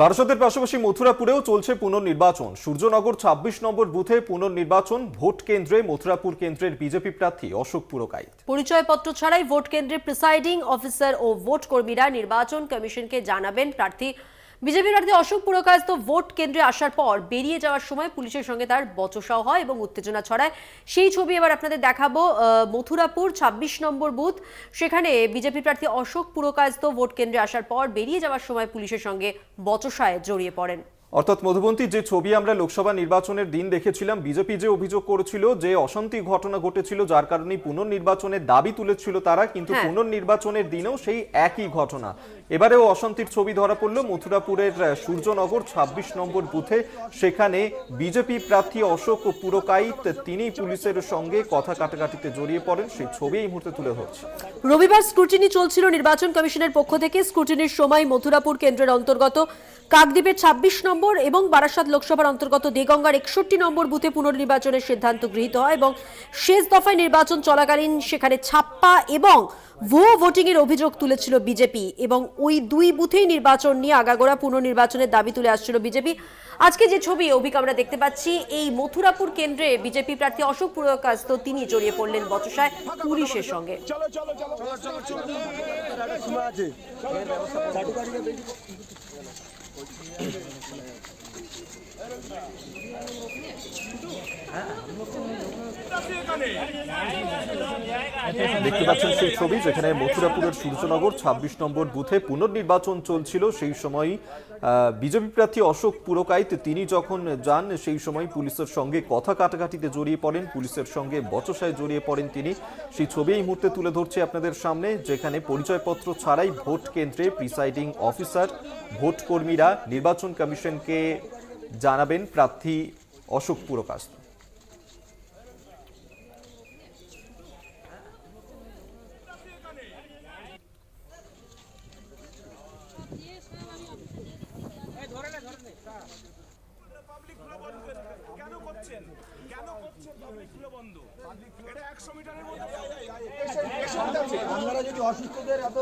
বারাসতের পাশাপাশি মথুরাপুরেও চলছে পুনর্নির্বাচন। সূর্যনগর ২৬ নম্বর বুথে পুনর্নির্বাচন, ভোট কেন্দ্রে মথুরাপুর কেন্দ্রের বিজেপি প্রার্থী অশোক পুরকাইত। পরিচয়পত্র ছাড়াই ভোট কেন্দ্রে প্রিসাইডিং অফিসার ও ভোট কর্মীরা নির্বাচন কমিশনকে জানাবেন প্রার্থী বিজেপি প্রার্থী অশোক পুরকায়স্ত ভোট কেন্দ্রে আসার পর বেরিয়ে যাওয়ার সময় পুলিশের সঙ্গে তার বচসাও হয় এবং উত্তেজনা ছড়ায়। সেই ছবি এবার আপনাদের দেখাবো মথুরাপুর ২৬ নম্বর বুথ। সেখানে বিজেপি প্রার্থী অশোক পুরকায়স্ত ভোট কেন্দ্রে আসার পর বেরিয়ে যাওয়ার সময় পুলিশের সঙ্গে বচসায় জড়িয়ে পড়েন। অর্থাৎ মধুবন্তী যে ছবি আমরা লোকসভা নির্বাচনের দিন দেখেছিলাম বিজেপি যে অভিযোগ করেছিল যে অশান্তি ঘটনা ঘটেছিল যার কারণে পুনর্নির্বাচনের দাবি তুলেছিল তারা কিন্তু হ্যাঁ। পুনর্নির্বাচনের দিনেও সেই একই ঘটনা। এবারেও অশান্তির ছবি ধরা পড়ল মথুরাপুরের সূর্যনগর ২৬ নম্বর বুথে। সেখানে বিজেপি প্রার্থী অশোক পুরকাইত তিনি পুলিশের সঙ্গে কথা কাটাকাটিতে জড়িয়ে পড়েন। সেই ছবি এই মুহূর্তে তুলে ধরছে। রবিবার স্ক্রুটিনি চলছিল নির্বাচন কমিশনের পক্ষ থেকে। স্ক্রুটিনির সময় মথুরাপুর কেন্দ্রের অন্তর্গত কাকদ্বীপের ২৬ নম্বর এবং বারাসাত লোকসভার অন্তর্গত দেগঙ্গার একষট্টি নম্বর বুথে পুনর্নির্বাচনের সিদ্ধান্ত গৃহীত হয় এবং শেষ দফায় নির্বাচন চলাকালীন সেখানে ছাপ্পা এবং ভুয়ো ভোটিং এর অভিযোগ তুলেছিল বিজেপি এবং ওই দুই বুথেই নির্বাচন নিয়ে আগাগোড়া পুনর্নির্বাচনের দাবি তুলে আসছিল বিজেপি আজকে যে ছবি অভিক আমরা দেখতে পাচ্ছি এই মথুরাপুর কেন্দ্রে বিজেপি প্রার্থী অশোক পুরকাস্ত তিনি জড়িয়ে পড়লেন বচসায় পুলিশের সঙ্গে Ah, no, no, no. দেখতে পাচ্ছেন সেই ছবি, যেখানে মথুরাপুরের সূর্যনগর ২৬ নম্বর বুথে পুনর্নির্বাচন চলছিল। সেই সময় বিজেপি প্রার্থী অশোক পুরকাইত, তিনি যখন যান, সেই সময় পুলিশের সঙ্গে কথা কাটাকাটিতে জড়িয়ে পড়েন। পুলিশের সঙ্গে বচসায় জড়িয়ে পড়েন তিনি। সেই ছবি এই মুহূর্তে তুলে ধরছে আপনাদের সামনে, যেখানে পরিচয়পত্র ছাড়াই ভোট কেন্দ্রে প্রিসাইডিং অফিসার, ভোট কর্মীরা, নির্বাচন কমিশনকে জানাবেন প্রার্থী অশোক পুরকাস্ত কেন করছেন? কেন করছেন পাবলিক বন্ধ? এটা একশো মিটারের মধ্যে আপনারা যদি অসুস্থদের এত